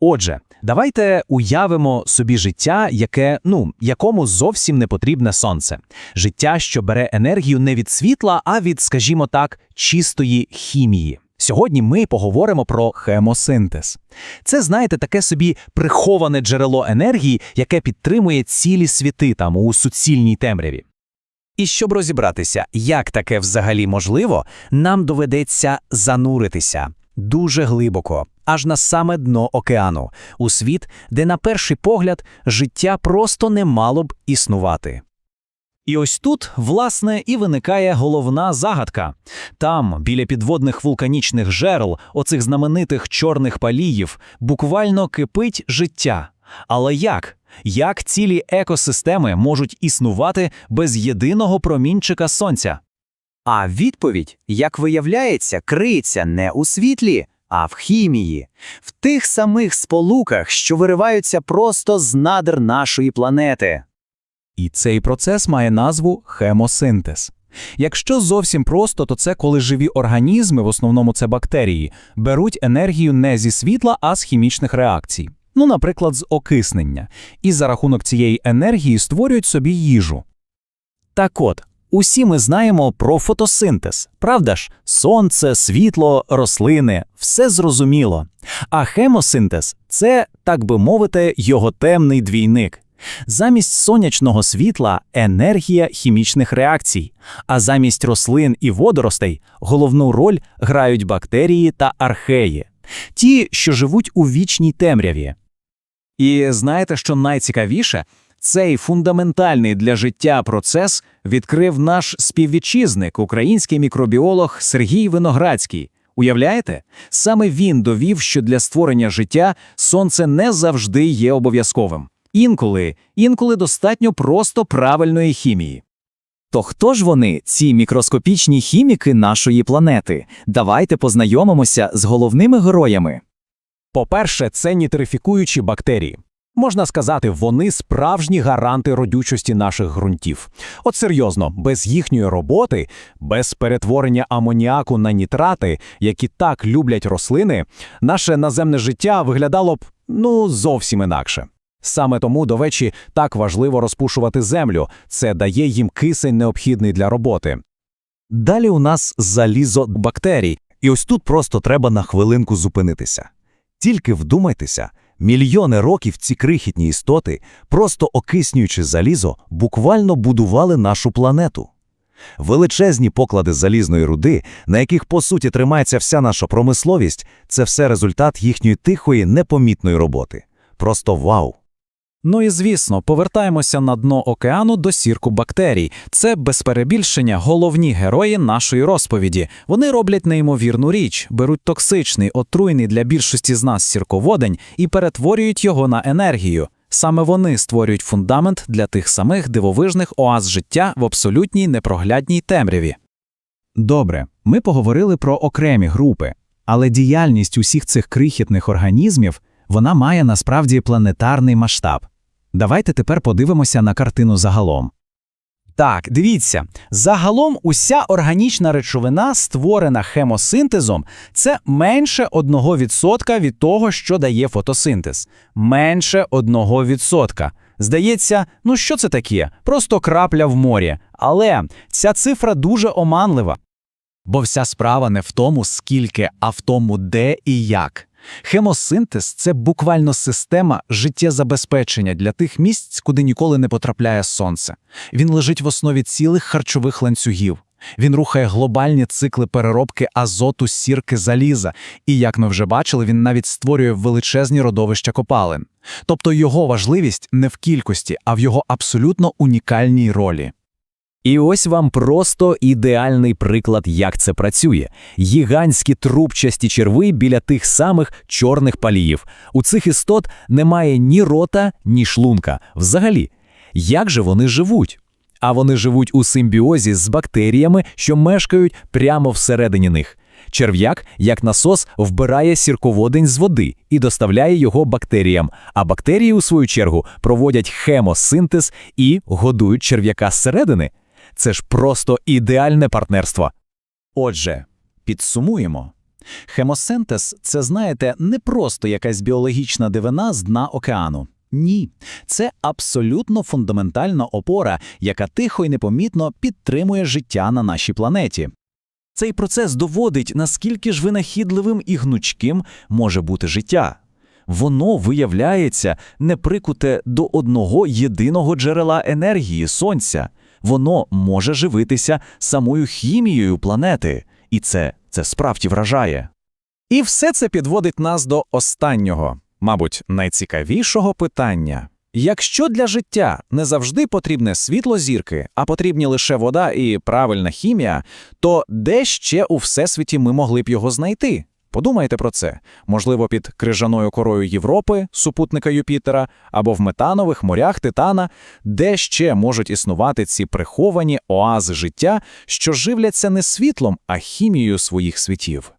Отже, давайте уявимо собі життя, яке, ну, якому зовсім не потрібне сонце. Життя, що бере енергію не від світла, а від, скажімо так, чистої хімії. Сьогодні ми поговоримо про хемосинтез. Це, знаєте, таке собі приховане джерело енергії, яке підтримує цілі світи там у суцільній темряві. І щоб розібратися, як таке взагалі можливо, нам доведеться зануритися дуже глибоко, аж на саме дно океану, у світ, де на перший погляд життя просто не мало б існувати. І ось тут, власне, і виникає головна загадка. Там, біля підводних вулканічних жерл, оцих знаменитих чорних паліїв, буквально кипить життя. Але як? Як цілі екосистеми можуть існувати без єдиного промінчика сонця? А відповідь, як виявляється, криється не у світлі, а в хімії, в тих самих сполуках, що вириваються просто з надр нашої планети. І цей процес має назву хемосинтез. Якщо зовсім просто, то це коли живі організми, в основному це бактерії, беруть енергію не зі світла, а з хімічних реакцій. Ну, наприклад, з окиснення, і за рахунок цієї енергії створюють собі їжу. Так от, усі ми знаємо про фотосинтез, правда ж? Сонце, світло, рослини все зрозуміло. А хемосинтез це, так би мовити, його темний двійник. Замість сонячного світла енергія хімічних реакцій, а замість рослин і водоростей головну роль грають бактерії та археї, ті, що живуть у вічній темряві. І знаєте, що найцікавіше? Цей фундаментальний для життя процес відкрив наш співвітчизник, український мікробіолог Сергій Виноградський. Уявляєте? Саме він довів, що для створення життя сонце не завжди є обов'язковим. Інколи, інколи достатньо просто правильної хімії. То хто ж вони, ці мікроскопічні хіміки нашої планети? Давайте познайомимося з головними героями. По-перше, це нітрифікуючі бактерії. Можна сказати, вони справжні гаранти родючості наших ґрунтів. От серйозно, без їхньої роботи, без перетворення амоніаку на нітрати, які так люблять рослини, наше наземне життя виглядало б ну зовсім інакше. Саме тому до вечі так важливо розпушувати землю, це дає їм кисень необхідний для роботи. Далі у нас залізо бактерій, І ось тут просто треба на хвилинку зупинитися. Тільки вдумайтеся, мільйони років ці крихітні істоти, просто окиснюючи залізо, буквально будували нашу планету. Величезні поклади залізної руди, на яких по суті тримається вся наша промисловість, це все результат їхньої тихої, непомітної роботи. Просто вау! Ну і звісно, повертаємося на дно океану до сірку бактерій. Це без перебільшення головні герої нашої розповіді. Вони роблять неймовірну річ, беруть токсичний, отруйний для більшості з нас сірководень і перетворюють його на енергію. Саме вони створюють фундамент для тих самих дивовижних оаз життя в абсолютній непроглядній темряві. Добре, ми поговорили про окремі групи, але діяльність усіх цих крихітних організмів вона має насправді планетарний масштаб. Давайте тепер подивимося на картину загалом. Так, дивіться, загалом уся органічна речовина, створена хемосинтезом, це менше 1% від того, що дає фотосинтез. Менше 1%. Здається, ну що це таке? Просто крапля в морі. Але ця цифра дуже оманлива. Бо вся справа не в тому, скільки, а в тому, де і як. Хемосинтез це буквально система життєзабезпечення для тих місць, куди ніколи не потрапляє сонце. Він лежить в основі цілих харчових ланцюгів. Він рухає глобальні цикли переробки азоту, сірки, заліза, і, як ми вже бачили, він навіть створює величезні родовища копалин. Тобто його важливість не в кількості, а в його абсолютно унікальній ролі. І ось вам просто ідеальний приклад, як це працює. Гігантські трубчасті черви біля тих самих чорних паліїв. У цих істот немає ні рота, ні шлунка. Взагалі, як же вони живуть? А вони живуть у симбіозі з бактеріями, що мешкають прямо всередині них. Черв'як, як насос, вбирає сірководень з води і доставляє його бактеріям, а бактерії, у свою чергу, проводять хемосинтез і годують черв'яка зсередини. Це ж просто ідеальне партнерство. Отже, підсумуємо. Хемосинтез – це, знаєте, не просто якась біологічна дивина з дна океану. Ні, це абсолютно фундаментальна опора, яка тихо і непомітно підтримує життя на нашій планеті. Цей процес доводить, наскільки ж винахідливим і гнучким може бути життя. Воно виявляється не прикуте до одного єдиного джерела енергії сонця. Воно може живитися самою хімією планети, і це, це справді вражає. І все це підводить нас до останнього, мабуть, найцікавішого питання. Якщо для життя не завжди потрібне світло зірки, а потрібні лише вода і правильна хімія, то де ще у всесвіті ми могли б його знайти? Подумайте про це. Можливо, під крижаною корою Європи, супутника Юпітера, або в метанових морях Титана, де ще можуть існувати ці приховані оази життя, що живляться не світлом, а хімією своїх світів.